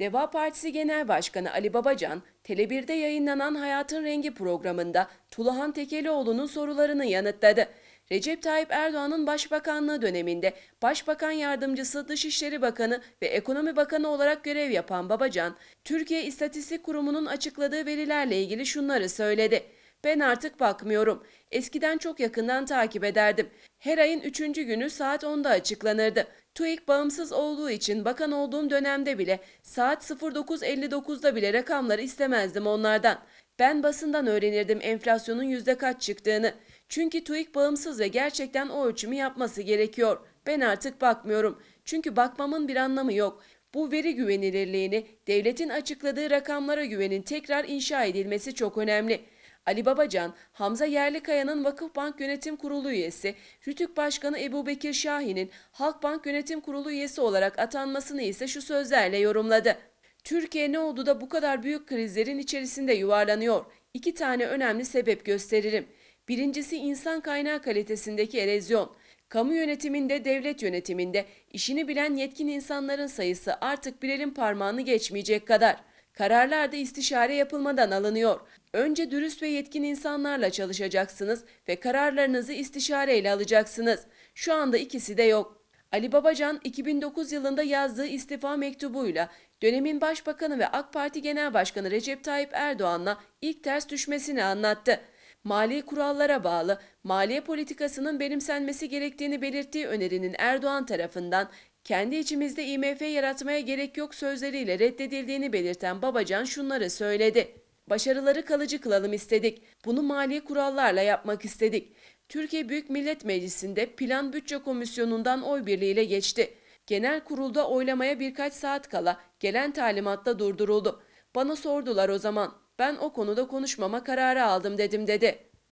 Deva Partisi Genel Başkanı Ali Babacan, Tele1'de yayınlanan Hayatın Rengi programında Tulahan Tekelioğlu'nun sorularını yanıtladı. Recep Tayyip Erdoğan'ın başbakanlığı döneminde Başbakan Yardımcısı, Dışişleri Bakanı ve Ekonomi Bakanı olarak görev yapan Babacan, Türkiye İstatistik Kurumu'nun açıkladığı verilerle ilgili şunları söyledi. Ben artık bakmıyorum. Eskiden çok yakından takip ederdim. Her ayın üçüncü günü saat 10'da açıklanırdı. TÜİK bağımsız olduğu için bakan olduğum dönemde bile saat 09.59'da bile rakamları istemezdim onlardan. Ben basından öğrenirdim enflasyonun yüzde kaç çıktığını. Çünkü TÜİK bağımsız ve gerçekten o ölçümü yapması gerekiyor. Ben artık bakmıyorum. Çünkü bakmamın bir anlamı yok. Bu veri güvenilirliğini, devletin açıkladığı rakamlara güvenin tekrar inşa edilmesi çok önemli. Ali Babacan, Hamza Yerlikaya'nın Vakıfbank Yönetim Kurulu üyesi, Rütük Başkanı Ebu Bekir Şahin'in Halkbank Yönetim Kurulu üyesi olarak atanmasını ise şu sözlerle yorumladı. Türkiye ne oldu da bu kadar büyük krizlerin içerisinde yuvarlanıyor? İki tane önemli sebep gösteririm. Birincisi insan kaynağı kalitesindeki erozyon. Kamu yönetiminde, devlet yönetiminde işini bilen yetkin insanların sayısı artık bir elin parmağını geçmeyecek kadar. Kararlar da istişare yapılmadan alınıyor. Önce dürüst ve yetkin insanlarla çalışacaksınız ve kararlarınızı istişareyle alacaksınız. Şu anda ikisi de yok. Ali Babacan 2009 yılında yazdığı istifa mektubuyla dönemin başbakanı ve AK Parti Genel Başkanı Recep Tayyip Erdoğan'la ilk ters düşmesini anlattı. Mali kurallara bağlı maliye politikasının benimsenmesi gerektiğini belirttiği önerinin Erdoğan tarafından kendi içimizde IMF yaratmaya gerek yok sözleriyle reddedildiğini belirten Babacan şunları söyledi. Başarıları kalıcı kılalım istedik. Bunu mali kurallarla yapmak istedik. Türkiye Büyük Millet Meclisi'nde Plan Bütçe Komisyonu'ndan oy birliğiyle geçti. Genel kurulda oylamaya birkaç saat kala gelen talimatla durduruldu. Bana sordular o zaman. Ben o konuda konuşmama kararı aldım dedim dedi.